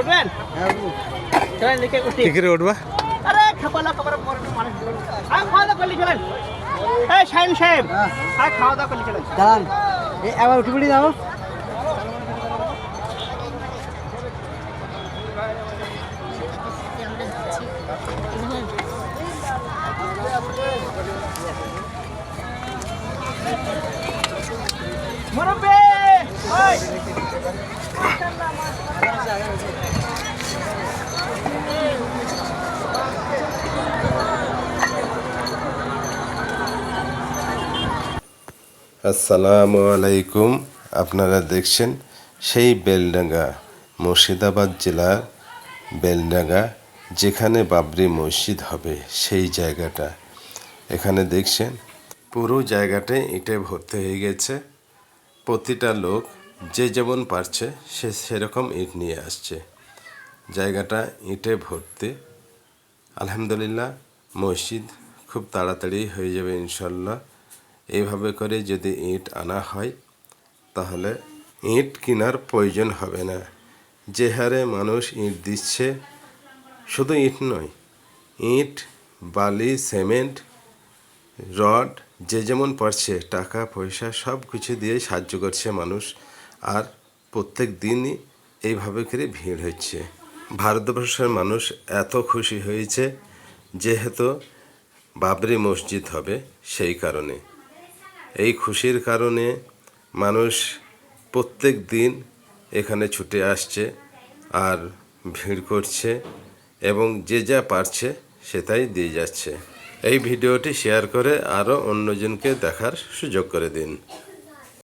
উঠবেন? কি করে উঠবা। আরে খাপালা খাবার পরে মানুষ। আর খাওয়া দাওয়া করলি চলেন। এই শাহিন সাহেব আর খাওয়া দাওয়া করলি চলেন। দাঁড়ান। এ আবার উঠে পড়ি যাব মুরব্বি! ওই আসসালামু আলাইকুম। আপনারা দেখছেন সেই বেলডাঙ্গা, মুর্শিদাবাদ জেলার বেলডাঙ্গা, যেখানে বাবরি মসজিদ হবে সেই জায়গাটা। এখানে দেখছেন, পুরো জায়গাটাই ইটে ভর্তি হয়ে গেছে। প্রতিটা লোক যে যেমন পারছে, সে সেরকম ইট নিয়ে আসছে। জায়গাটা ইটে ভর্তি। আলহামদুলিল্লাহ, মসজিদ খুব তাড়াতাড়ি হয়ে যাবে ইনশাল্লাহ এইভাবে করে যদি ইট আনা হয়, তাহলে ইট কেনার প্রয়োজন হবে না। যে হারে মানুষ ইট দিচ্ছে, শুধু ইট নয়, ইট, বালি, সিমেন্ট, রড, যে যেমন পারছে, টাকা, পয়সা, সব কিছু দিয়ে সাহায্য করছে মানুষ। আর প্রত্যেক দিনই এইভাবে করে ভিড় হচ্ছে। ভারতবর্ষের মানুষ এত খুশি হয়েছে, যেহেতু বাবরি মসজিদ হবে সেই কারণে। এই খুশির কারণে মানুষ প্রত্যেক দিন এখানে ছুটে আসছে আর ভিড় করছে এবং যে যা পারছে সেটাই দিয়ে যাচ্ছে। এই ভিডিওটি শেয়ার করে আরও অন্যজনকে দেখার সুযোগ করে দিন।